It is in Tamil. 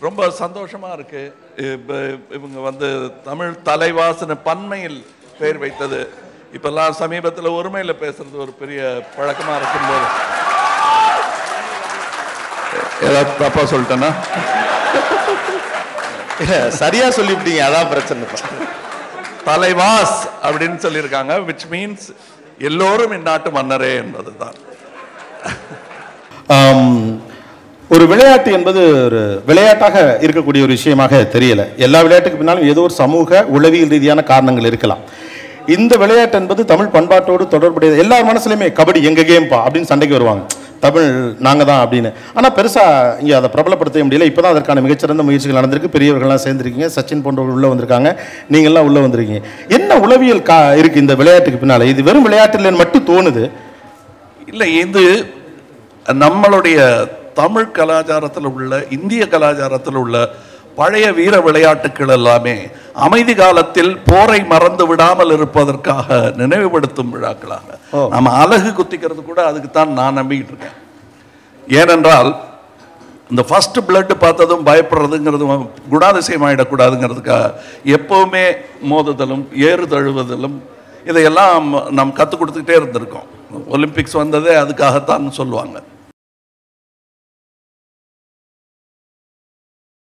ரொம்ப சந்தோஷமா இருக்கு. இப்ப இவங்க வந்து தமிழ் தலைவாசன பன்மையில் பெயர் வைத்தது. இப்பெல்லாம் சமீபத்தில் ஒருமையில பேசுறது ஒரு பெரிய பழக்கமா இருக்கும்போது ஏதாவது தப்பா சொல்லிட்டேன்னா? சரியா சொல்லிவிட்டீங்க அதான் பிரச்சனை. தலைவாஸ் அப்படின்னு சொல்லியிருக்காங்க which மீன்ஸ் எல்லோரும் இந்நாட்டு மன்னரே என்பதுதான். ஆம், ஒரு விளையாட்டு என்பது ஒரு விளையாட்டாக இருக்கக்கூடிய ஒரு விஷயமாக தெரியல. எல்லா விளையாட்டுக்கு பின்னாலும் ஏதோ ஒரு சமூக உளவியல் ரீதியான காரணங்கள் இருக்கலாம். இந்த விளையாட்டு என்பது தமிழ் பண்பாட்டோடு தொடர்புடையது. எல்லார் மனசுலையுமே கபடி எங்க கேம்பா அப்படின்னு சண்டைக்கு வருவாங்க. தமிழ் நாங்கள் தான் அப்படின்னு. ஆனால் பெருசாக இங்கே அதை பிரபலப்படுத்த முடியல. இப்போ தான் அதற்கான மிகச்சிறந்த முயற்சிகள் நடந்திருக்கு. பெரியவர்கள்லாம் சேர்ந்துருக்கீங்க. சச்சின் போன்றவர்கள் உள்ளே வந்திருக்காங்க. நீங்கள்லாம் உள்ளே வந்திருக்கீங்க. என்ன உளவியல் கா இருக்குது இந்த விளையாட்டுக்கு பின்னால்? இது வெறும் விளையாட்டு இல்லைன்னு மட்டும் தோணுது. இல்லை இது நம்மளுடைய தமிழ் கலாச்சாரத்தில் உள்ள இந்திய கலாச்சாரத்தில் உள்ள பழைய வீர விளையாட்டுகள் எல்லாமே அமைதி காலத்தில் போரை மறந்து விடாமல் இருப்பதற்காக நினைவுபடுத்தும் விழாக்களாக. நம்ம அழகு குத்திக்கிறது கூட அதுக்கு தான் நான் நம்பிக்கிட்டு இருக்கேன். ஏனென்றால் இந்த ஃபர்ஸ்ட் பிளட் பார்த்ததும் பயப்படுறதுங்கிறது குணாதிசயம் ஆயிடக்கூடாதுங்கிறதுக்காக எப்பவுமே மோதுதலும் ஏறு தழுவுதலும் இதையெல்லாம் நாம் கற்றுக் கொடுத்துக்கிட்டே இருந்திருக்கோம். ஒலிம்பிக்ஸ் வந்ததே அதுக்காகத்தான் சொல்லுவாங்க.